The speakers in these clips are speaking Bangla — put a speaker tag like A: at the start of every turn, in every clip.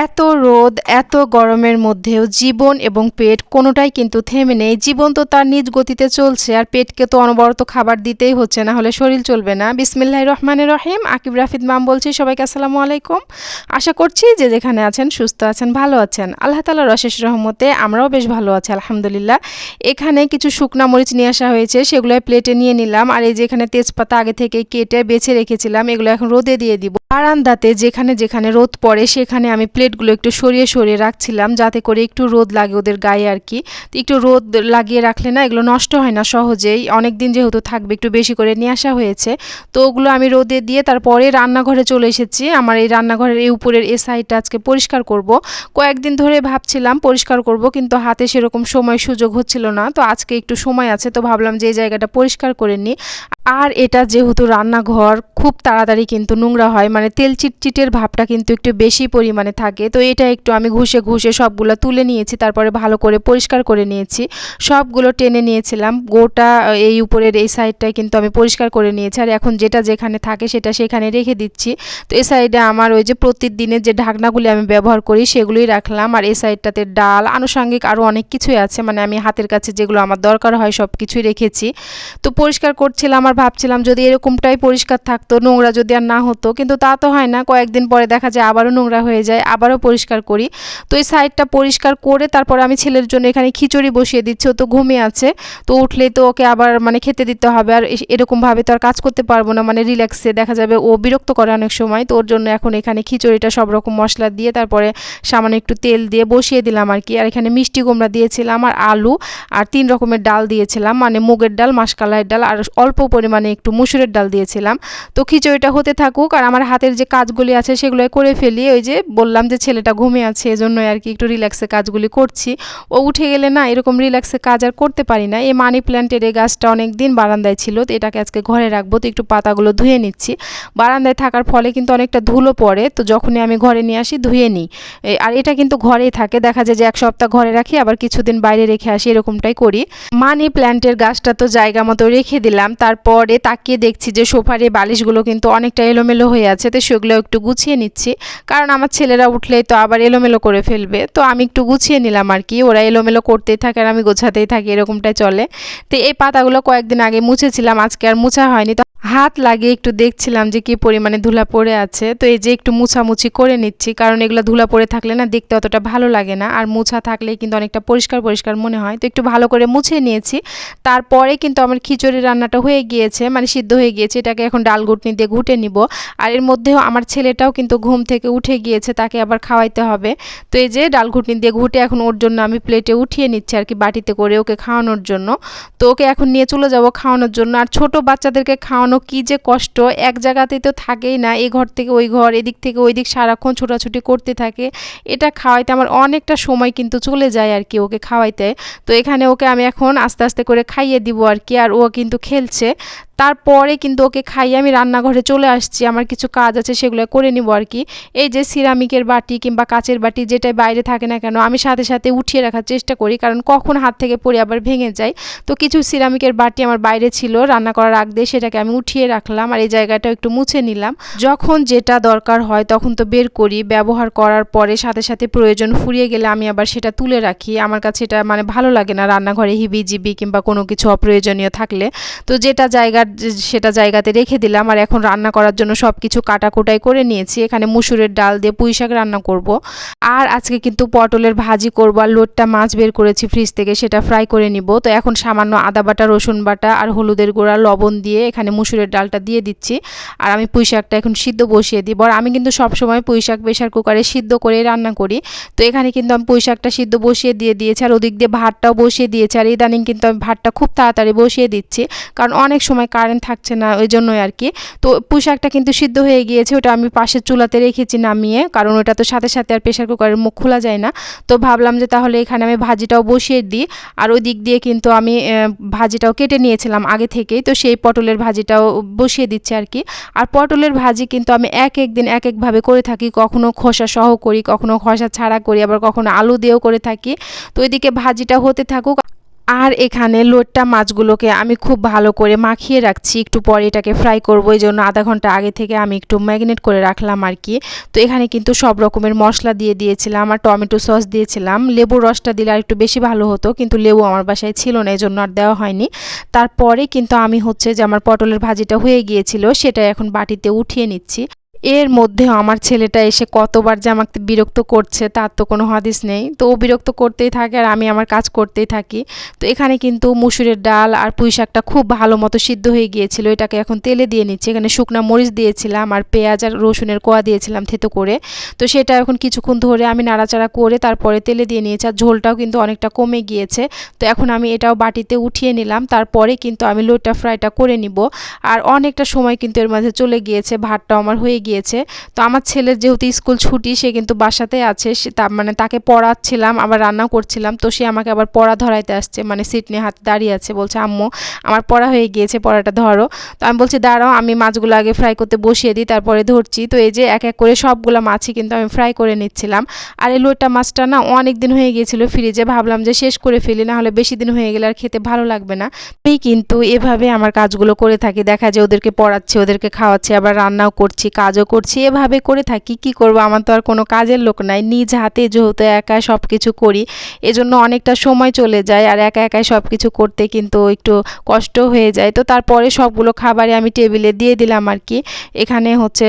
A: এত রোদ, এত গরমের মধ্যেও জীবন এবং পেট কোনোটাই কিন্তু থেমে নেই। জীবন তো তার নিজ গতিতে চলছে আর পেটকে তো অনবরত খাবার দিতেই হচ্ছে, না হলে শরীর চলবে না। বিসমিল্লাহ রহমানের রহিম, আকিব রাফিদ মাম বলছি, সবাইকে আসসালামু আলাইকুম। আশা করছি যে যেখানে আছেন সুস্থ আছেন, ভালো আছেন। আল্লাহ তালার অশেষ রহমতে আমরাও বেশ ভালো আছি, আলহামদুলিল্লাহ। এখানে কিছু শুকনা মরিচ নিয়ে আসা হয়েছে, সেগুলো প্লেটে নিয়ে নিলাম। আর এই যে এখানে তেজপাতা আগে থেকে কেটে বেছে রেখেছিলাম, এগুলো এখন রোদে দিয়ে দিব। বারান্দাতে যেখানে যেখানে রোদ পড়ে, সেখানে আমি প্লেটগুলো একটু সরিয়ে সরিয়ে রাখছিলাম যাতে করে একটু রোদ লাগে ওদের গায়ে আর কি। তো একটু রোদ লাগিয়ে রাখলে না এগুলো নষ্ট হয় না সহজেই। অনেক দিন যেহেতু থাকবে, একটু বেশি করে নিয়ে আসা হয়েছে। তো ওগুলো আমি রোদে দিয়ে তারপরে রান্নাঘরে চলে এসেছি। আমার এই রান্নাঘরের এই উপরের এ সাইডটা আজকে পরিষ্কার করব। কয়েকদিন ধরে ভাবছিলাম পরিষ্কার করব, কিন্তু হাতে সেরকম সময় সুযোগ হচ্ছিল না। তো আজকে একটু সময় আছে, তো ভাবলাম যে এই জায়গাটা পরিষ্কার করে নিই। আর এটা যেহেতু রান্নাঘর, খুব তাড়াতাড়ি কিন্তু নোংরা হয় মানে তেল চিটচিটের ভাবটা কিন্তু একটু বেশি পরিমাণে থাকে। তো এটা একটু আমি ঘষে ঘষে সবগুলো তুলে নিয়েছি, তারপরে ভালো করে পরিষ্কার করে নিয়েছি। সবগুলো টেনে নিয়েছিলাম, গোটা এই উপরের এই সাইডটায় কিন্তু আমি পরিষ্কার করে নিয়েছি। আর এখন যেটা যেখানে থাকে সেটা সেখানে রেখে দিচ্ছি। তো এই সাইডে আমার ওই যে প্রতিদিনের যে ঢাকনাগুলি আমি ব্যবহার করি, সেগুলোই রাখলাম। আর এই সাইডটাতে ডাল, আনুষঙ্গিক আরও অনেক কিছুই আছে। মানে আমি হাতের কাছে যেগুলো আমার দরকার হয় সব কিছুই রেখেছি। তো পরিষ্কার করছিলাম আর ভাবছিলাম যদি এরকমটাই পরিষ্কার থাকতো, নোংরা যদি আর না হতো, কিন্তু তা তো হয় না। কয়েকদিন পরে দেখা যায় আবারও নোংরা হয়ে যায়, আবারও পরিষ্কার করি। তো এই সাইডটা পরিষ্কার করে তারপর আমি ছেলের জন্য এখানে খিচুড়ি বসিয়ে দিচ্ছি। ও তো ঘুমিয়ে আছে। তো উঠলেই তো ওকে আবার মানে খেতে দিতে হবে। আর এরকমভাবে তো আর কাজ করতে পারব না। মানে রিল্যাক্সে দেখা যাবে ও বিরক্ত করে অনেক সময়। তো ওর জন্য এখন এখানে খিচুড়িটা সব রকম মশলা দিয়ে তারপরে সামান্য একটু তেল দিয়ে বসিয়ে দিলাম আর কি। আর এখানে মিষ্টি কুমড়া দিয়েছিলাম আর আলু। আর তিন রকমের ডাল দিয়েছিলাম। মানে মুগের ডাল, মাসকালাইয়ের ডাল। আর অল্প পরিমাণে একটু মুসুরের ডাল দিয়েছিলাম। তো খিচুড়িটা হতে থাকুক আর আমার হাতের যে কাজগুলি আছে সেগুলো করে ফেলি। ওই যে বললাম যে ছেলেটা ঘুমিয়ে আছে, এজন্যই আর কি একটু রিল্যাক্সে কাজগুলি করছি। ও উঠে গেলে না এরকম রিল্যাক্সে কাজ আর করতে পারি না। এই মানি প্ল্যান্টের এই গাছটা অনেক দিন বারান্দায় ছিল, তো এটাকে আজকে ঘরে রাখব। তো একটু পাতাগুলো ধুয়ে নিচ্ছি। বারান্দায় থাকার ফলে কিন্তু অনেকটা ধুলো পড়ে, তো যখনই আমি ঘরে নিয়ে আসি ধুয়ে নিই। আর এটা কিন্তু ঘরেই থাকে, দেখা যায় যে এক সপ্তাহ ঘরে রাখি, আবার কিছুদিন বাইরে রেখে আসি, এরকমটাই করি। মানি প্ল্যান্টের গাছটা তো জায়গা মতো রেখে দিলাম। তারপরে তাকিয়ে দেখছি যে সোফারে বালিশগুলো কিন্তু অনেকটা এলোমেলো হয়ে আছে, তো সেগুলো একটু গুছিয়ে নিচ্ছি। কারণ আমার ছেলেরা উঠলেই তো আবার এলোমেলো করে ফেলবে, তো আমি একটু গুছিয়ে নিলাম আর কি। ওরা এলোমেলো করতেই থাকে আর আমি গোছাতেই থাকি, এরকমটাই চলে। তো এই পাতাগুলো কয়েকদিন আগে মুছেছিলাম, আজকে আর মুছা হয়নি। তো হাত লাগিয়ে একটু দেখছিলাম যে কি পরিমাণে ধুলা পড়ে আছে। তো এই যে একটু মুছামুছি করে নিচ্ছি, কারণ এগুলো ধুলা পড়ে থাকলে না দেখতে অতটা ভালো লাগে না। আর মুছা থাকলে কিন্তু অনেকটা পরিষ্কার পরিষ্কার মনে হয়। তো একটু ভালো করে মুছে নিয়েছি। তারপরে কিন্তু আমার খিচুড়ি রান্নাটা হয়ে গিয়েছে মানে সিদ্ধ হয়ে গিয়েছে। এটাকে এখন ডাল ঘুটনি দিয়ে ঘুটে নিব। আর এর মধ্যেও আমার ছেলেটাও কিন্তু ঘুম থেকে উঠে গিয়েছে, তাকে আবার খাওয়াইতে হবে। তো এই যে ডাল ঘুটনি দিয়ে ঘুটে এখন ওর জন্য আমি প্লেটে উঠিয়ে নিচ্ছি আর কি বাটিতে করে ওকে খাওয়ানোর জন্য। তো ওকে এখন নিয়ে চলে যাব খাওয়ানোর জন্য। আর ছোট বাচ্চাদেরকে খাওয়ানো কি যে কষ্ট? এক জায়গাতে তো থাকেই না এ ঘর থেকে ওই ঘর, এদিক থেকে ওই দিক সারাক্ষণ ছোটাছুটি করতে থাকে। এটা খাওয়াইতে আমার অনেকটা সময় কিন্তু চলে যায় আর কি ওকে খাওয়াইতে। তো এখানে ওকে আমি এখন আস্তে আস্তে করে খাইয়ে দিব আর কি, আর ও কিন্তু খেলছে। তারপরে কিন্তু ওকে খাইয়ে আমি রান্নাঘরে চলে আসছি। আমার কিছু কাজ আছে, সেগুলো করে নিব আর কি। এই যে সিরামিকের বাটি কিংবা কাচের বাটি যেটাই বাইরে থাকে না কেন, আমি সাথে সাথে উঠিয়ে রাখার চেষ্টা করি, কারণ কখন হাত থেকে পড়ে আবার ভেঙে যায়। তো কিছু সিরামিকের বাটি আমার বাইরে ছিল, রান্না করার আগ দিয়ে সেটাকে আমি উঠিয়ে রাখলাম আর এই জায়গাটা একটু মুছে নিলাম। যখন যেটা দরকার হয় তখন তো বের করি, ব্যবহার করার পরে সাথে সাথে প্রয়োজন ফুরিয়ে গেলে আমি আবার সেটা তুলে রাখি। আমার কাছে এটা মানে ভালো লাগে না রান্নাঘরে হিবি জিবি কিংবা কোনো কিছু অপ্রয়োজনীয় থাকলে। তো যেটা জায়গার সেটা জায়গাতে রেখে দিলাম আর এখন রান্না করার জন্য সব কিছু কাটাকুটাই করে নিয়েছি। এখানে মুসুরের ডাল দিয়ে পুঁই শাক রান্না করব। আর আজকে কিন্তু পটলের ভাজি করব আর লোটটা মাছ বের করেছি ফ্রিজ থেকে, সেটা ফ্রাই করে নিব। তো এখন সামান্য আদা বাটা, রসুন বাটা আর হলুদের গুঁড়া, লবণ দিয়ে এখানে মুসুরের ডালটা দিয়ে দিচ্ছি। আর আমি পুঁই শাকটা এখন সিদ্ধ বসিয়ে দিব। আর আমি কিন্তু সবসময় পুঁই শাক প্রেশার কুকারে সিদ্ধ করে রান্না করি। তো এখানে কিন্তু আমি পুঁই শাকটা সিদ্ধ বসিয়ে দিয়ে দিয়েছি আর ওদিক দিয়ে ভাতটাও বসিয়ে দিয়েছি। আর ইদানিং কিন্তু আমি ভাতটা খুব তাড়াতাড়ি বসিয়ে দিচ্ছি। কারণ অনেক সময় কারেন্ট থাকছে না, ওই জন্যই আর কি। তো পোশাকটা কিন্তু সিদ্ধ হয়ে গিয়েছে, ওটা আমি পাশের চুলাতে রেখেছি নামিয়ে, কারণ ওটা তো সাথে সাথে আর প্রেশার কুকারের মুখ খোলা যায় না। তো ভাবলাম যে তাহলে এখানে আমি ভাজিটাও বসিয়ে দিই, আর ওই দিক দিয়ে কিন্তু আমি ভাজিটাও কেটে নিয়েছিলাম আগে থেকেই, তো সেই পটলের ভাজিটাও বসিয়ে দিচ্ছে আর কি। আর পটলের ভাজি কিন্তু আমি এক এক দিন এক একভাবে করে থাকি, কখনো খোসা সহ করি, কখনো খোসা ছাড়া করি, আবার কখনো আলু দিয়েও করে থাকি। তো ওইদিকে ভাজিটা হতে থাকুক আর এখানে লোটটা মাছগুলোকে আমি খুব ভালো করে মাখিয়ে রাখছি। একটু পরে এটাকে ফ্রাই করব, এই জন্য আধা ঘণ্টা আগে থেকে আমি একটু ম্যাগনেট করে রাখলাম আর কি। তো এখানে কিন্তু সব রকমের মশলা দিয়ে দিয়েছিলাম আর টমেটো সস দিয়েছিলাম। লেবুর রসটা দিলে আর একটু বেশি ভালো হতো, কিন্তু লেবু আমার বাসায় ছিল না এই জন্য আর দেওয়া হয়নি। তারপরে কিন্তু আমি হচ্ছে যে আমার পটলের ভাজিটা হয়ে গিয়েছিল সেটা এখন বাটিতে উঠিয়ে নিচ্ছি। এর মধ্যেও আমার ছেলেটা এসে কতবার যে আমাকে বিরক্ত করছে, তার তো কোনো হাদিস নেই। তো ও বিরক্ত করতেই থাকে আর আমি আমার কাজ করতেই থাকি। তো এখানে কিন্তু মুসুরের ডাল আর পুঁই শাকটা খুব ভালো মতো সিদ্ধ হয়ে গিয়েছিল। এটাকে এখন তেলে দিয়ে নিচ্ছি। এখানে শুকনা মরিচ দিয়েছিলাম আর পেঁয়াজ আর রসুনের কোয়া দিয়েছিলাম থেতো করে। তো সেটা এখন কিছুক্ষণ ধরে আমি নাড়াচাড়া করে তারপরে তেলে দিয়ে নিয়েছি আর ঝোলটাও কিন্তু অনেকটা কমে গিয়েছে। তো এখন আমি এটাও বাটিতে উঠিয়ে নিলাম। তারপরে কিন্তু আমি লোটা ফ্রাইটা করে নিব। আর অনেকটা সময় কিন্তু এর মাঝে চলে গিয়েছে। ভাতটাও আমার হয়ে গিয়েছে। গিয়েছে। তো আমার ছেলের যেহেতু স্কুল ছুটি, সে কিন্তু বাসাতে আছে। সে তা মানে তাকে পড়াচ্ছিলাম, আবার রান্নাও করছিলাম। তো সে আমাকে আবার পড়া ধরাইতে আসছে মানে সিট নিয়ে হাতে দাঁড়িয়ে আছে। বলছে, আম্মু, আমার পড়া হয়ে গিয়েছে, পড়াটা ধরো। তো আমি বলছি, দাঁড়াও, আমি মাছগুলো আগে ফ্রাই করতে বসিয়ে দিই, তারপরে ধরছি। তো এই যে এক এক করে সবগুলো মাছই কিন্তু আমি ফ্রাই করে নিচ্ছিলাম। আর এই লোটা মাছটা না অনেক দিন হয়ে গিয়েছিল ফ্রিজে। ভাবলাম যে শেষ করে ফেলি, না হলে বেশি দিন হয়ে গেলে আর খেতে ভালো লাগবে না। আমি কিন্তু এভাবে আমার কাজগুলো করে থাকি। দেখা যায় ওদেরকে পড়াচ্ছি, ওদেরকে খাওয়াচ্ছি, আবার রান্নাও করছি, কাজও করছি, এভাবে করে থাকি, কি করব? আমার তো আর কোনো কাজের লোক নাই। নিজ হাতে যেহেতু একা সব কিছু করি, এজন্য অনেকটা সময় চলে যায় আর একা একাই সব কিছু করতে কিন্তু একটু কষ্ট হয়ে যায়। তো তারপরে সবগুলো খাবারে আমি টেবিলে দিয়ে দিলাম আর কি। এখানে হচ্ছে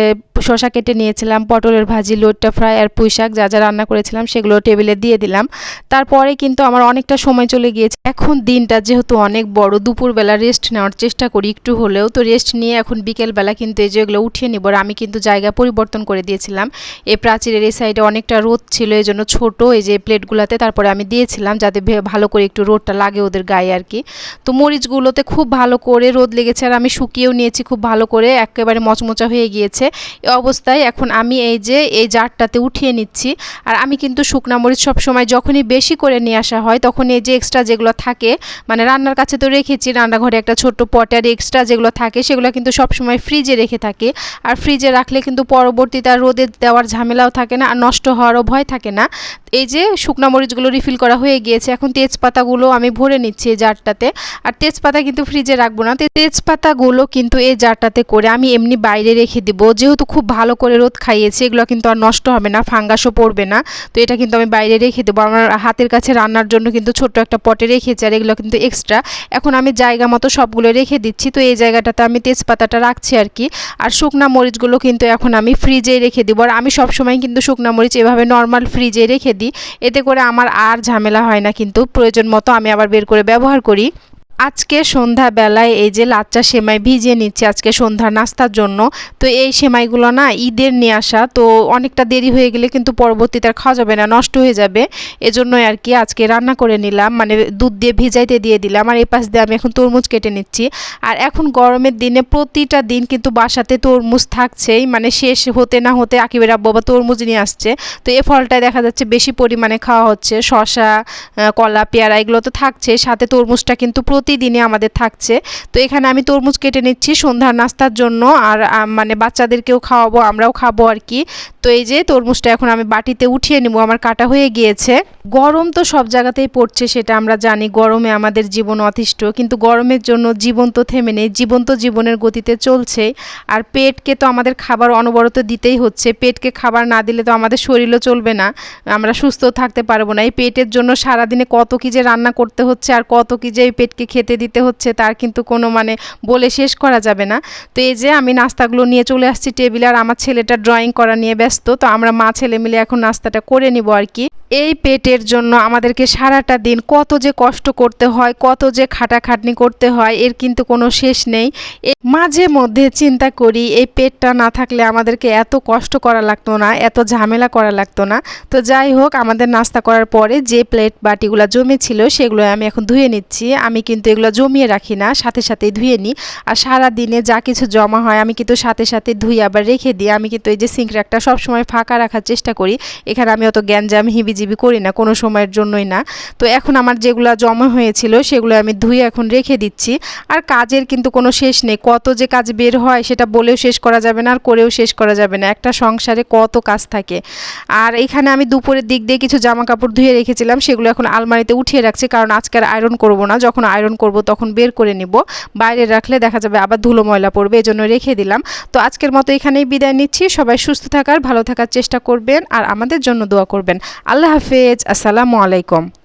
A: শশা কেটে নিয়েছিলাম, পটলের ভাজি, লোটটা ফ্রাই আর পুঁই শাক যা যা রান্না করেছিলাম সেগুলো টেবিলে দিয়ে দিলাম। তারপরে কিন্তু আমার অনেকটা সময় চলে গিয়েছে। এখন দিনটা যেহেতু অনেক বড়, দুপুরবেলা রেস্ট নেওয়ার চেষ্টা করি একটু হলেও। তো রেস্ট নিয়ে এখন বিকেলবেলা কিন্তু এই যেগুলো উঠিয়ে নিব আর আমি কিন্তু জায়গা পরিবর্তন করে দিয়েছিলাম। এই প্রাচীরের এই সাইডে অনেকটা রোদ ছিল, এই জন্য ছোটো এই যে প্লেটগুলোতে তারপরে আমি দিয়েছিলাম যাতে ভালো করে একটু রোদটা লাগে ওদের গায়ে আর কি। তো মরিচগুলোতে খুব ভালো করে রোদ লেগেছে আর আমি শুকিয়েও নিয়েছি, খুব ভালো করে একেবারে মচমচা হয়ে গিয়েছে। এ অবস্থায় এখন আমি এই যে এই জারটাতে উঠিয়ে নিচ্ছি। আর আমি কিন্তু শুকনা মরিচ সবসময় যখনই বেশি করে নিয়ে আসা হয় তখন এই যে এক্সট্রা যেগুলো থাকে মানে রান্নার কাছে তো রেখেছি, রান্নাঘরে একটা ছোট্ট পটে আর এক্সট্রা যেগুলো থাকে সেগুলো কিন্তু সবসময় ফ্রিজে রেখে থাকে। আর ফ্রিজে রাখলে কিন্তু পরবর্তীতে আর রোদে দেওয়ার ঝামেলাও থাকে না, আর নষ্ট হওয়ারও ভয় থাকে না। এই যে শুকনা মরিচগুলো রিফিল করা হয়ে গিয়েছে, এখন তেজপাতাগুলো আমি ভরে নিচ্ছি এই জারটাতে। আর তেজপাতা কিন্তু ফ্রিজে রাখব না। তেজপাতাগুলো কিন্তু এই জারটাতে করে আমি এমনি বাইরে রেখে দিব। যেহেতু খুব ভালো করে রোদ খাইয়েছি, এগুলো কিন্তু আর নষ্ট হবে না, ফাঙ্গাসও পড়বে না। তো এটা কিন্তু আমি বাইরে রেখে দেবো। আমার হাতের কাছে রান্নার জন্য কিন্তু ছোট্ট একটা পটে রেখেছি, আর এগুলো কিন্তু এক্সট্রা এখন আমি জায়গা মতো সবগুলো রেখে দিচ্ছি। তো এই জায়গাটাতে আমি তেজপাতাটা রাখছি আর কি। আর শুকনা মরিচগুলো কিন্তু এখন আমি ফ্রিজেই রেখে দিব। আর আমি সব সময় কিন্তু শুকনো মরিচ এভাবে নর্মাল ফ্রিজে রেখে দিই। এতে করে আমার আর ঝামেলা হয় না কিন্তু প্রয়োজন মতো আমি আবার বের করে ব্যবহার করি। আজকে সন্ধ্যাবেলায় এই যে লাচ্চা সেমাই ভিজিয়ে নিচ্ছে আজকে সন্ধ্যার নাস্তার জন্য, তো এই সেমাইগুলো না ঈদের নিয়ে আসা, তো অনেকটা দেরি হয়ে গেলে কিন্তু পরবর্তীতে আর খাওয়া যাবে না, নষ্ট হয়ে যাবে। এজন্যই আর কি আজকে রান্না করে নিলাম মানে দুধ দিয়ে ভিজাইতে দিয়ে দিলাম, আর এই পাশ দিয়ে আমি এখন তরমুজ কেটে নিচ্ছি। আর এখন গরমের দিনে প্রতিটা দিন কিন্তু বাসাতে তরমুজ থাকছেই মানে শেষ হতে না হতে আকিবের আব্বু বা তরমুজ নিয়ে আসছে। তো এ ফলটায় দেখা যাচ্ছে বেশি পরিমাণে খাওয়া হচ্ছে শশা কলা, পেয়ারা এগুলো তো থাকছে সাথে তরমুজটা কিন্তু প্রতিদিনই আমাদের থাকছে। তো এখানে আমি তরমুজ কেটে নিচ্ছি, সন্ধ্যার নাস্তার জন্য, আর মানে বাচ্চাদেরকেও খাওয়াবো, আমরাও খাব আর কি। তো এই যে তরমুজটা এখন আমি বাটিতে উঠিয়ে নেব, আমার কাটা হয়ে গিয়েছে। গরম তো সব জায়গাতেই পড়ছে, সেটা আমরা জানি। গরমে আমাদের জীবন অতিষ্ঠ, কিন্তু গরমের জন্য জীবন তো থেমে নেই জীবন তো জীবনের গতিতে চলছে আর পেটকে তো আমাদের খাবার অনবরত দিতেই হচ্ছে, পেটকে খাবার না দিলে তো আমাদের শরীরও চলবে না, আমরা সুস্থ থাকতে পারব না। এই পেটের জন্য সারাদিনে কত কী যে রান্না করতে হচ্ছে আর কত কী যে পেটকে খেতে দিতে হচ্ছে, তার কিন্তু কোনো মানে বলে শেষ করা যাবে না। তো এই যে আমি নাস্তাগুলো নিয়ে চলে আসছি টেবিলে, আর আমার ছেলেটা ড্রয়িং করা নিয়ে ব্যস্ত তো আমরা মা ছেলে মিলে এখন নাস্তাটা করে নিব আর কি। এই পেটের জন্য আমাদেরকে সারাটা দিন কত যে কষ্ট করতে হয়, কত যে খাটাখাটনি করতে হয়, এর কিন্তু কোনো শেষ নেই। মাঝে মধ্যে চিন্তা করি, এই পেটটা না থাকলে আমাদেরকে এত কষ্ট করা লাগতো না, এত ঝামেলা করা লাগতো না। তো যাই হোক, আমাদের নাস্তা করার পরে যে প্লেট বাটিগুলো জমেছিল সেগুলো আমি এখন ধুয়ে নিচ্ছি। আমি কিন্তু এগুলো জমিয়ে রাখি না, সাথে সাথেই ধুয়ে নিই। আর সারা দিনে যা কিছু জমা হয় আমি কিন্তু সাথে সাথে ধুয়ে আবার রেখে দিই। আমি কিন্তু এই যে সিঙ্ক রাখটা সবসময় সময় ফাঁকা রাখার চেষ্টা করি। এখানে আমি অত গ্যাঞ্জাম হিবিজিবি করি না, কোনো সময়ের জন্যই না। তো এখন আমার যেগুলো জমা হয়েছিল সেগুলো আমি ধুয়ে এখন রেখে দিচ্ছি। আর কাজের কিন্তু কোনো শেষ নেই, কত যে কাজ বের হয় সেটা বলেও শেষ করা যাবে না আর করেও শেষ করা যাবে না। একটা সংসারে কত কাজ থাকে। আর এখানে আমি দুপুরের দিক দিয়ে কিছু জামা কাপড় ধুয়ে রেখেছিলাম, সেগুলো এখন আলমারিতে উঠিয়ে রাখছি কারণ আজকে আর আয়রন করব না। যখন আয়রন করব তখন বের করে নিব। বাইরে রাখলে দেখা যাবে আবার ধুলো ময়লা পড়বে, এজন্য রেখে দিলাম। তো আজকের মতো এখানেই বিদায় নিচ্ছি। সবাই সুস্থ থাকার, ভালো থাকার চেষ্টা করবেন আর আমাদের জন্য দোয়া করবেন। আল্লাহ হাফেজ। আসসালামু আলাইকুম।